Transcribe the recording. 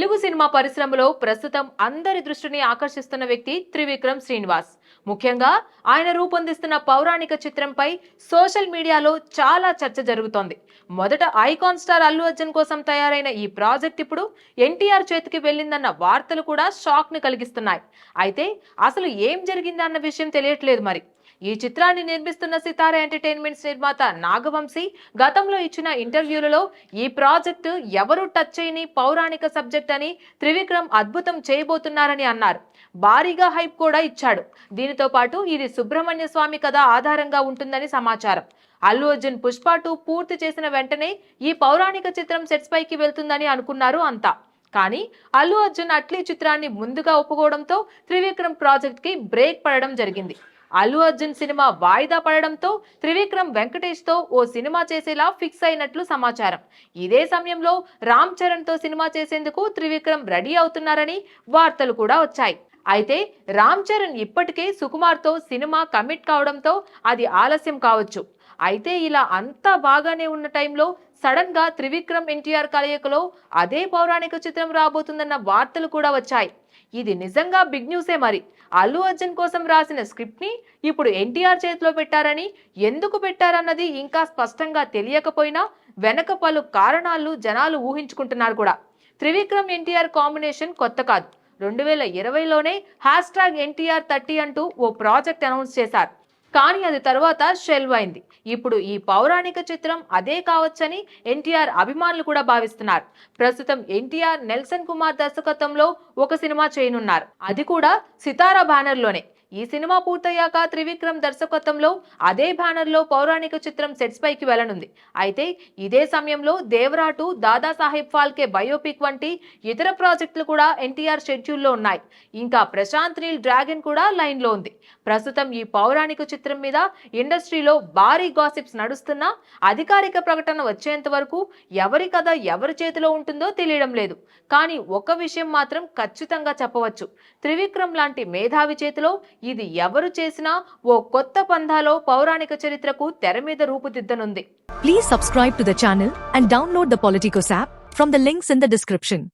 Telugu cinema పరిశ్రమలో ప్రస్తుతం అందరి దృష్టిని ఆకర్షిస్తున్న వ్యక్తి త్రివిక్రమ్ శ్రీనివాస్. ముఖ్యంగా ఆయన రూపొందిస్తున్న పౌరాణిక చిత్రంపై సోషల్ మీడియాలో చాలా చర్చ జరుగుతోంది. మొదట ఐకాన్ స్టార్ అల్లు అర్జున్ కోసం తయారైన ఈ ప్రాజెక్ట్ ఇప్పుడు ఎన్టీఆర్ చేతికి వెళ్ళిందన్న వార్తలు కూడా షాక్ని కలిగిస్తున్నాయి. అయితే అసలు ఏం జరిగిందన్న విషయం తెలియట్లేదు మరి. ఈ చిత్రాన్ని నిర్మిస్తున్న సితార ఎంటర్టైన్మెంట్స్ నిర్మాత నాగవంశీ గతంలో ఇచ్చిన ఇంటర్వ్యూలలో ఈ ప్రాజెక్టు ఎవరు టచ్ చేయని పౌరాణిక సబ్జెక్ట్ అని త్రివిక్రమ్ అద్భుతం చేయబోతున్నారని అన్నారు. భారీగా హైప్ కూడా ఇచ్చాడు. దీనితో పాటు ఇది సుబ్రహ్మణ్య స్వామి కథ ఆధారంగా ఉంటుందని సమాచారం. అల్లు అర్జున్ పుష్ప టూ పూర్తి చేసిన వెంటనే ఈ పౌరాణిక చిత్రం సెట్స్ పైకి వెళ్తుందని అనుకున్నారు అంతా. కానీ అల్లు అర్జున్ అట్లీ చిత్రాన్ని ముందుగా ఒప్పుకోవడంతో త్రివిక్రమ్ ప్రాజెక్ట్కి బ్రేక్ పడడం జరిగింది. అల్లు అర్జున్ సినిమా వాయిదా పడడంతో త్రివిక్రమ్ వెంకటేష్తో ఓ సినిమా చేసేలా ఫిక్స్ అయినట్లు సమాచారం. ఇదే సమయంలో రామ్ చరణ్తో సినిమా చేసేందుకు త్రివిక్రమ్ రెడీ అవుతున్నారని వార్తలు కూడా వచ్చాయి. అయితే రామ్ చరణ్ ఇప్పటికే సుకుమార్తో సినిమా కమిట్ కావడంతో అది ఆలస్యం కావచ్చు. అయితే ఇలా అంతా బాగానే ఉన్న టైంలో సడన్గా త్రివిక్రమ్ ఎన్టీఆర్ కలయికలో అదే పౌరాణిక చిత్రం రాబోతుందన్న వార్తలు కూడా వచ్చాయి. ఇది నిజంగా బిగ్ న్యూసే మరి. అల్లు అర్జున్ కోసం రాసిన స్క్రిప్ట్ని ఇప్పుడు ఎన్టీఆర్ చేతిలో పెట్టారని ఎందుకు పెట్టారన్నది ఇంకా స్పష్టంగా తెలియకపోయినా వెనక పలు కారణాలు జనాలు ఊహించుకుంటున్నారు కూడా. త్రివిక్రమ్ ఎన్టీఆర్ కాంబినేషన్ కొత్త కాదు. రెండు వేల ఇరవైలోనే హ్యాష్ ట్యాగ్ ఎన్టీఆర్ థర్టీ అంటూ ఓ ప్రాజెక్ట్ అనౌన్స్ చేశారు. కానీ అది తర్వాత షెల్వ్ అయింది ఇప్పుడు ఈ పౌరాణిక చిత్రం అదే కావచ్చని ఎన్టీఆర్ అభిమానులు కూడా భావిస్తున్నారు. ప్రస్తుతం ఎన్టీఆర్ నెల్సన్ కుమార్ దర్శకత్వంలో ఒక సినిమా చేయనున్నారు. అది కూడా సితారా బ్యానర్లోనే. ఈ సినిమా పూర్తయ్యాక త్రివిక్రమ్ దర్శకత్వంలో అదే బ్యానర్లో పౌరాణిక చిత్రం సెట్స్ పైకి వెళ్ళనుంది. అయితే ఇదే సమయంలో దేవరాటు దాదాసాహెబ్ ఫాల్కే బయోపిక్ వంటి ఇతర ప్రాజెక్టులు కూడా ఎన్టీఆర్ షెడ్యూల్లో ఉన్నాయి. ఇంకా ప్రశాంత్ నీల్ డ్రాగన్ కూడా లైన్లో ఉంది. ప్రస్తుతం ఈ పౌరాణిక చిత్రం మీద ఇండస్ట్రీలో భారీ గాసిప్స్ నడుస్తున్నా అధికారిక ప్రకటన వచ్చేంత వరకు ఎవరి కథ ఎవరి చేతిలో ఉంటుందో తెలియడం లేదు. కానీ ఒక విషయం మాత్రం ఖచ్చితంగా చెప్పవచ్చు. త్రివిక్రమ్ లాంటి మేధావి చేతిలో ఇది ఎవరు చేసినా ఓ కొత్త పంధాలో పౌరాణిక చరిత్రకు తెర మీద రూపుదిద్దనుంది. Please subscribe to the and download the app from the links in the description